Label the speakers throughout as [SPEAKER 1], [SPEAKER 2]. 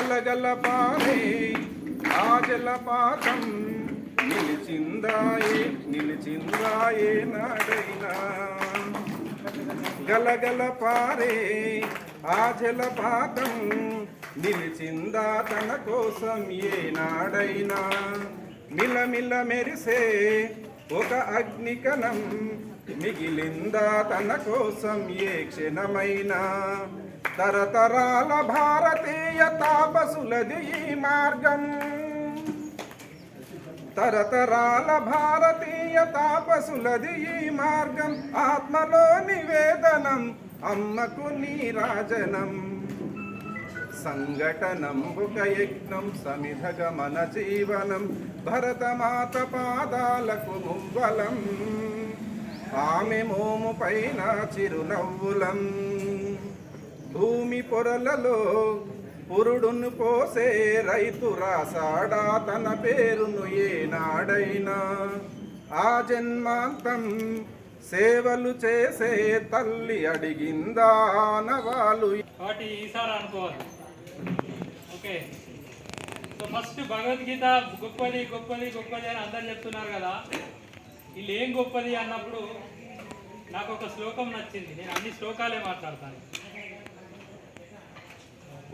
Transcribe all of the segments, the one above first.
[SPEAKER 1] గలగల పారే ఆ జలపాతం నిలిచిందాయే నిలిచిందాయే నాడైనా. గలగల పారే ఆ జలపాతం నిలిచిందా తన కోసం ఏ నాడైనా. మిలమిల మెరిసే ఒక అగ్నికణం మిగిలిందా తన కోసం ఏ క్షణమైనా. తరతరాల భారతీయ తాపసులది ఈ మార్గం. తరతరాల భారతీయ తాపసులది ఈ మార్గం. ఆత్మలో నివేదనం అమ్మకు నీరాజనం. సంఘటనం ఒక యజ్ఞం సమిధగమన జీవనం భరతమాత పాదాలకు మువ్వలం. ఆమె మోము పైన చిరునవ్వులం. భూమి పొరలలో పురుడును పోసే రైతు రాసాడా తన పేరును ఏనాడైనా. ఆ జన్మాంతం సేవలు చేసే తల్లి అడిగిందా నవాలు
[SPEAKER 2] కాబట్టి ఈసారి అనుకోవాలి. ఓకే. సో ఫస్ట్ భగవద్గీత గొప్పది గొప్పది గొప్పది అని అందరు చెప్తున్నారు కదా. వీళ్ళు ఏం గొప్పది అన్నప్పుడు నాకు ఒక శ్లోకం నచ్చింది. నేను అన్ని శ్లోకాలే మాట్లాడతాను.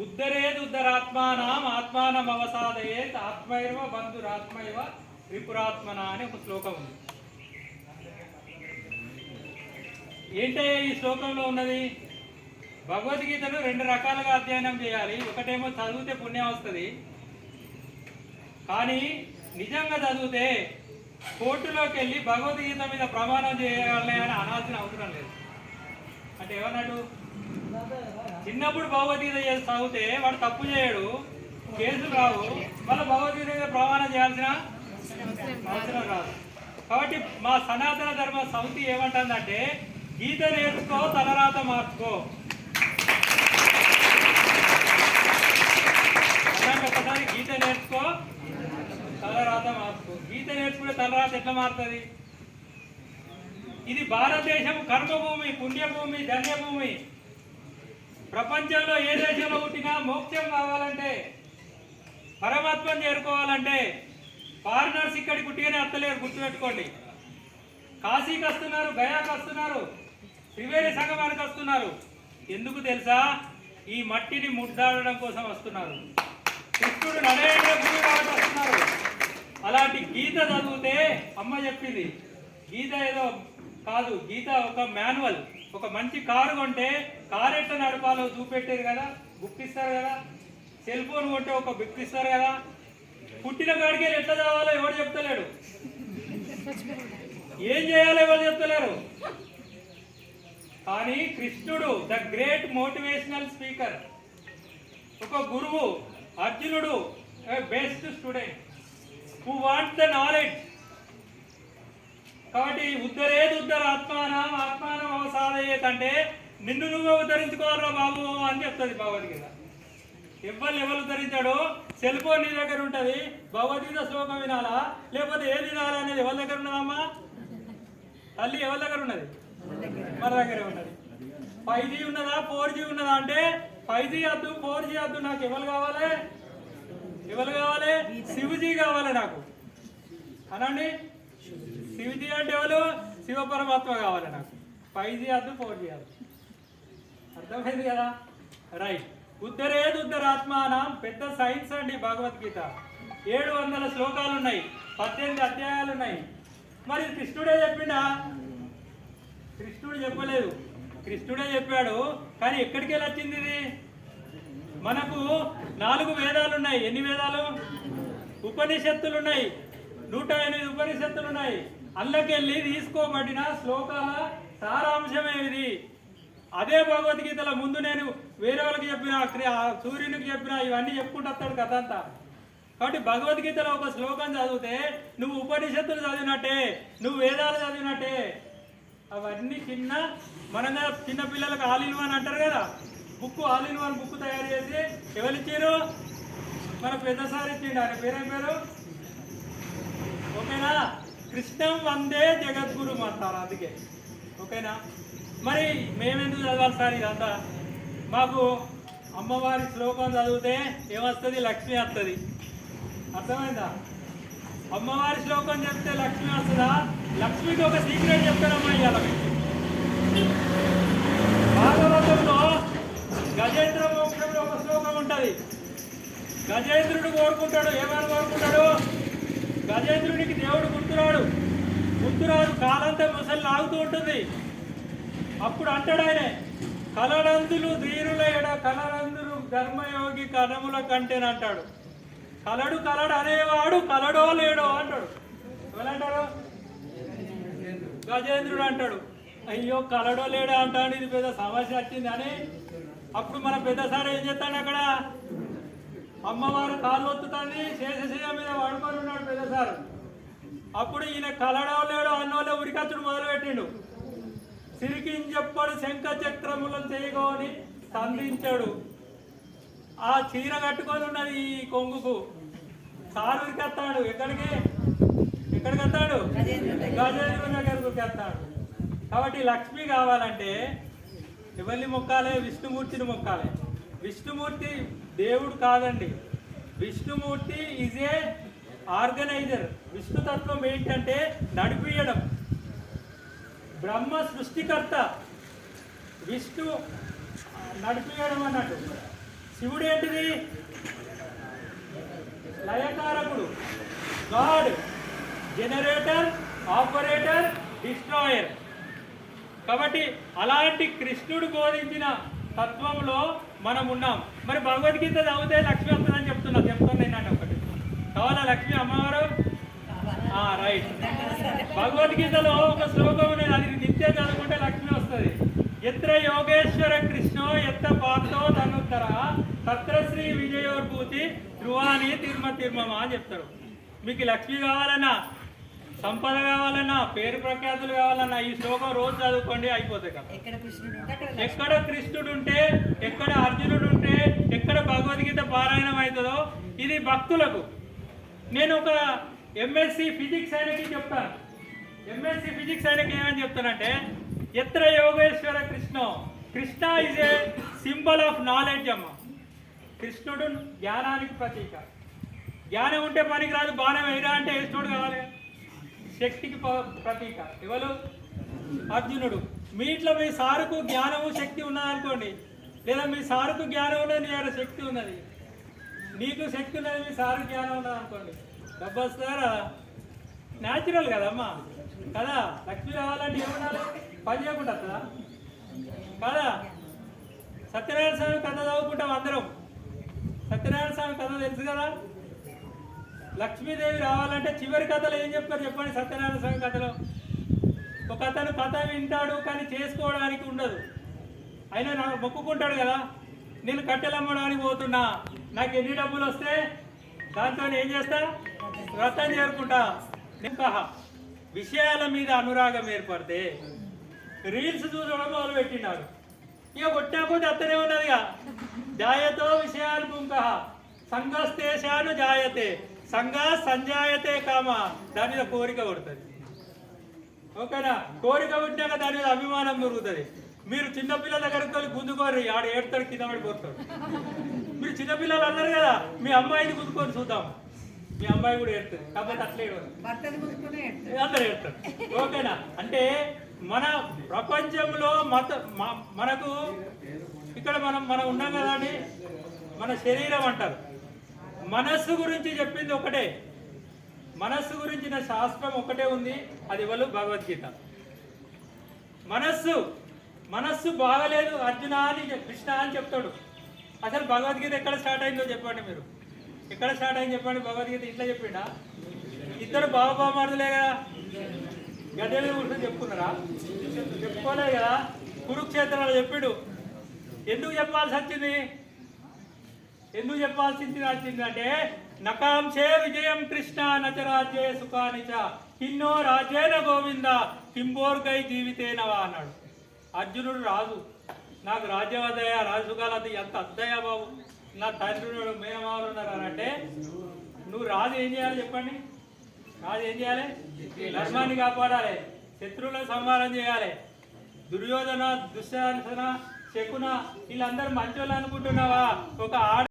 [SPEAKER 2] ఉద్ధరేది ఉద్ధరాత్మానం ఆత్మానం అవసాదయేత్ ఆత్మైవ బంధురాత్మైవ త్రిపురాత్మన అని ఒక శ్లోకం ఉంది. ఏంటయ్యా ఈ శ్లోకంలో ఉన్నది? భగవద్గీతను రెండు రకాలుగా అధ్యయనం చేయాలి. ఒకటేమో చదివితే పుణ్యం వస్తుంది. కానీ నిజంగా చదివితే కోర్టులోకి వెళ్ళి భగవద్గీత మీద ప్రమాణం చేయాలి అని అనాల్సిన అవసరం లేదు. అంటే ఏమన్నాడు చిన్నప్పుడు భగవద్గీత చేసి చదివితే వాడు తప్పు చేయడు. కేసులు రావు. మళ్ళీ భగవద్గీత ప్రమాణం చేయాల్సిన అవసరం రాదు. కాబట్టి మా సనాతన ధర్మ సమితి ఏమంటుందంటే గీత నేర్చుకో తలరాత మార్చుకో. ఒకసారి గీత నేర్చుకో తలరాత మార్చుకో. గీత నేర్చుకుంటే తలరాత ఎట్లా మారుతుంది? ఇది భారతదేశం కర్మభూమి పుణ్యభూమి ధన్యభూమి. ప్రపంచంలో ఏ దేశంలో పుట్టినా మోక్షం కావాలంటే పరమాత్మను చేరుకోవాలంటే ఫారినర్స్ ఇక్కడికి పుట్టిగానే అత్తలేరు గుర్తుపెట్టుకోండి. కాశీకి వస్తున్నారు గయాకి వస్తున్నారు త్రివేణి సంగమానికి వస్తున్నారు. ఎందుకు తెలుసా? ఈ మట్టిని ముద్దాడడం కోసం వస్తున్నారు. కృష్ణుడు నరేంద్ర గురువు కాబట్టి వస్తున్నారు. అలాంటి గీత చదివితే అమ్మ చెప్పింది. గీత ఏదో కాదు గీత ఒక మాన్యువల్. ఒక మంచి కారు కొంటే కారు ఎట్లా నడపాలో చూపెట్టేది కదా బుక్ ఇస్తారు కదా. సెల్ ఫోన్ కొంటే ఒక బుక్ ఇస్తారు కదా. పుట్టిన కాడికి వెళ్ళి ఎట్లా చదవాలో ఎవడు చెప్తలేడు. ఏం చేయాలో ఎవరు చెప్తలేరు. కానీ కృష్ణుడు ద గ్రేట్ మోటివేషనల్ స్పీకర్. ఒక గురువు అర్జునుడు best student. Who want the knowledge. కాబట్టి ఉద్ధరేది ఉద్ధర ఆత్మానం ఆత్మానం అవసాదయ్యేది అంటే నిన్ను నువ్వే ఉద్ధరించుకోవాలరా బాబు అని చెప్తుంది భగవద్గీత. ఎవరు ఎవరు ఉద్ధరించాడో సెల్ ఫోన్ నీ దగ్గర ఉంటుంది భగవద్గీత శ్లోకం వినాలా? లేకపోతే ఏది వినాలా అనేది ఎవరి దగ్గర ఉన్నదమ్మా? తల్లి ఎవరి దగ్గర ఉన్నది? మన దగ్గర ఉన్నది. ఫైవ్ జీ ఉన్నదా? ఫోర్ జీ ఉన్నదా అంటే ఫైవ్ జీ వద్దు ఫోర్ జీ వద్దు నాకు ఎవరు కావాలి? ఎవరు కావాలి? శివజీ కావాలి నాకు. అనండి? శివజీ అంటే ఎవరు? శివ పరమాత్మ కావాలి నాకు. ఫైవ్ జీ వద్దు ఫోర్ జీ వద్దు. అర్థమైంది కదా? రైట్ ఉద్ధరేది ఉద్ధరాత్మానం పెద్ద సైన్స్ అండి భగవద్గీత. ఏడు వందల శ్లోకాలు ఉన్నాయి పద్దెనిమిది అధ్యాయాలు ఉన్నాయి మరి కృష్ణుడే చెప్పిండా? కృష్ణుడు చెప్పలేదు. కృష్ణుడే చెప్పాడు కానీ ఎక్కడికి వెళ్ళి వచ్చింది ఇది? మనకు నాలుగు వేదాలు ఉన్నాయి ఎన్ని వేదాలు? ఉపనిషత్తులు ఉన్నాయి నూట ఎనిమిది ఉపనిషత్తులు ఉన్నాయి అల్లకెళ్ళి తీసుకోబడిన శ్లోకాల సారాంశమే ఇది అదే భగవద్గీతలో ముందు నేను వేరే వాళ్ళకి చెప్పిన ఆ సూర్యునికి చెప్పిన ఇవన్నీ చెప్పుకుంటూ వస్తాడు కథ అంతా. కాబట్టి భగవద్గీతలో ఒక శ్లోకం చదివితే నువ్వు ఉపనిషత్తులు చదివినట్టే నువ్వు వేదాలు చదివినట్టే. అవన్నీ చిన్న మనంగా చిన్న పిల్లలకు ఆల్ ఇన్ వన్ అంటారు కదా. Book all in one book తయారు చేసి ఎవరు ఇచ్చారు? మన పెద్దసారి ఇచ్చిండు. ఆయన పేరేం పేరు? ఓకేనా? కృష్ణం వందే జగద్గురు అంటారు అందుకే. ఓకేనా? మరి మేమెందుకు చదవాలి సార్ ఇదంతా? మాకు అమ్మవారి శ్లోకం చదివితే ఏమొస్తుంది? లక్ష్మి వస్తుంది అర్థమైందా? అమ్మవారి శ్లోకం చెప్తే లక్ష్మి వస్తుందా? లక్ష్మికి ఒక సీక్రెట్ చెప్తారమ్మా ఇవాళ భాగవతంలో గజేంద్ర మోక్షంలో ఒక శ్లోకం ఉంటుంది. గజేంద్రుడు కోరుకుంటాడు ఏమని కోరుకుంటాడు? గజేంద్రునికి దేవుడు గుర్తురాడు. గుర్తురాడు కాలంతా ముసలి లాగుతూ ఉంటుంది. అప్పుడు అంటాడు ఆయన కలనందులు ధీరుల ఎడ కలనందులు ధర్మయోగి కనముల కంటేనంటాడు కలడు కలడు అనేవాడు కలడో లేడో అంటాడు. ఎవరంటారు? గజేంద్రుడు అంటాడు. అయ్యో కలడో లేడో అంటాడు. ఇది పెద్ద సమస్య వచ్చింది అని అప్పుడు మన పెద్ద సార్ ఏం చేస్తాడు అక్కడ? అమ్మవారు కాలు ఒత్తుతుంది శేషశయ్య మీద పడుకొని ఉన్నాడు పెద్ద సార్. అప్పుడు ఈయన కలడో లేడో అన్నోళ్ళ ఉరికచ్చుడు మొదలుపెట్టిండు. సిరికించెప్పడు శంఖ చక్రములను చేయగోని సంధించాడు. ఆ చీర కట్టుకొని ఉన్నది ఈ కొంగుకు. సారు ఉరికెత్తాడు. ఎక్కడికి? ఎక్కడికి వస్తాడు? గజేంద్రుని దగ్గరకు వస్తాడు. కాబట్టి లక్ష్మి కావాలంటే ఎవరిని మొక్కాలే విష్ణుమూర్తిని మొక్కాలి. విష్ణుమూర్తి దేవుడు కాదండి. విష్ణుమూర్తి ఈజ్ ఏ ఆర్గనైజర్ విష్ణుతత్వం ఏంటంటే నడిపియడం. బ్రహ్మ సృష్టికర్త. విష్ణు నడిపియడం అన్నట్టు. శివుడు ఏంటిది లయకారకుడు. గాడ్. Generator operator destroyer. కాబట్టి అలాంటి కృష్ణుడు బోధించిన తత్వంలో మనం ఉన్నాం. మరి భగవద్గీత చదివితే లక్ష్మి వస్తుందని చెప్తున్నా. చెప్తాను నేను ఒకటి. కావాలా లక్ష్మి అమ్మవారు? రైట్. భగవద్గీతలో ఒక శ్లోకం ఉన్నది. అది నిత్యం చదువుకుంటే లక్ష్మి వస్తుంది. ఎత్ర యోగేశ్వర కృష్ణో ఎత్త పార్థో తనుత్తర. తత్ర శ్రీ విజయోర్భూతి ధ్రువాని తిరుమ తిరుమమ అని చెప్తారు. మీకు లక్ష్మి కావాలన్నా సంపద కావాలన్నా పేరు ప్రఖ్యాతులు కావాలన్నా ఈ శ్లోకం రోజు చదువుకోండి అయిపోతాయి కదా.
[SPEAKER 3] ఎక్కడ కృష్ణుడు ఉంటే
[SPEAKER 2] ఎక్కడ అర్జునుడు ఉంటే ఎక్కడ భగవద్గీత పారాయణం అవుతుందో ఇది భక్తులకు. నేను ఒక ఎంఎస్సి ఫిజిక్స్ ఆయనకి చెప్తాను ఎంఎస్సి ఫిజిక్స్ ఆయనకి ఏమని చెప్తానంటే ఎత్ర Yogeshwara Krishna Krishna is a symbol of knowledge అమ్మ. కృష్ణుడు జ్ఞానానికి ప్రతీక. జ్ఞానం ఉంటే పనికి రాదు బాణం వేయరా అంటే వేసినోడు కావాలి. శక్తికి ప- ప్రతీక. ఎవరు? అర్జునుడు. మీ ఇంట్లో మీ సారుకు జ్ఞానము శక్తి ఉన్నదనుకోండి లేదా మీ సారుకు జ్ఞానం ఉన్నది నీ శక్తి ఉన్నది. నీకు శక్తి ఉన్నది మీ సారు జ్ఞానం ఉన్నది అనుకోండి. డబ్బు వస్తారా న్యాచురల్ కదమ్మా కదా? లక్ష్మి రావాలంటే ఏమన్నారు పని చేయకుండా కదా కదా? సత్యనారాయణ స్వామి కథ చదువుకుంటాం అందరం. సత్యనారాయణ స్వామి కథ తెలుసు కదా? లక్ష్మీదేవి రావాలంటే చివరి కథలు ఏం చెప్తారు చెప్పండి? సత్యనారాయణ స్వామి కథలో. ఒక అతను కథ వింటాడు కానీ చేసుకోవడానికి ఉండదు. అయినా నాకు మొక్కుకుంటాడు కదా. నేను కట్టెలు అమ్మడానికి పోతున్నా. నాకు ఎన్ని డబ్బులు వస్తే దాంతో ఏం చేస్తా? వ్రతం చేరుకుంటా ఇంకా విషయాల మీద అనురాగం ఏర్పడితే రీల్స్ చూసడం మొదలు పెట్టినారు ఇక కొట్టా కొద్ది అత్తనే ఉన్నదిగా. జాయతో విషయాలు ఇంకా సంఘస్తేశాను జాయతే. సంఘ సంజాయతే కామ. దాని మీద కోరిక పడుతుంది ఓకేనా? కోరిక పుట్టినాక దాని మీద అభిమానం పెరుగుతుంది. మీరు చిన్నపిల్లల దగ్గరికి వెళ్ళి గుంజుకోరు. ఆడ ఏడుతాడు కింద పడిపోతాడు మీరు చిన్నపిల్లలు అన్నారు కదా మీ అమ్మాయిని గుంజుకొని చూద్దాం. మీ అమ్మాయి కూడా ఏడుతుంది. కాకపోతే అట్లే అందరూ ఏడుతారు. ఓకేనా? అంటే మన ప్రపంచంలో మత మనకు ఇక్కడ మనం మనం ఉన్నాం కదా అండి మన శరీరం అంటారు. మనస్సు గురించి చెప్పింది ఒకటే. మనస్సు గురించిన శాస్త్రం ఒకటే ఉంది అది వాళ్ళు భగవద్గీత. మనస్సు మనస్సు బాగలేదు అర్జున అని కృష్ణ అని చెప్తాడు. అసలు భగవద్గీత ఎక్కడ స్టార్ట్ అయిందో చెప్పండి మీరు. ఎక్కడ స్టార్ట్ అయింది చెప్పండి భగవద్గీత ఇట్లా చెప్పిండా? ఇద్దరు బాబామారులే కదా. గదేలు కూర్చొని చెప్పుకున్నారా? చెప్పుకోలేదు కదా. కురుక్షేత్రంలో చెప్పిడు. ఎందుకు చెప్పాల్సి వచ్చింది? ఎందుకు చెప్పాల్సింది వచ్చింది అంటే నకాంక్షే విజయం కృష్ణ నచరాజ్యే సుఖానిచ కిన్నో రాజేన గోవింద కింబోర్గై జీవితేనవా అన్నాడు. అర్జునుడు రాజు. నాకు రాజ్యవదయ రాజుగాలది ఎంత అద్దయ బాబు. నా తండ్రి మేనమావులు ఉన్నారు అంటే నువ్వు రాజు ఏం చేయాలి చెప్పండి? రాజు ఏం చేయాలి? ధర్మాన్ని కాపాడాలి శత్రువులను సంహారం చేయాలి. దుర్యోధన దుశ్శాసన శకున వీళ్ళందరూ మంచోళ్ళు అనుకుంటున్నావా? ఒక ఆడ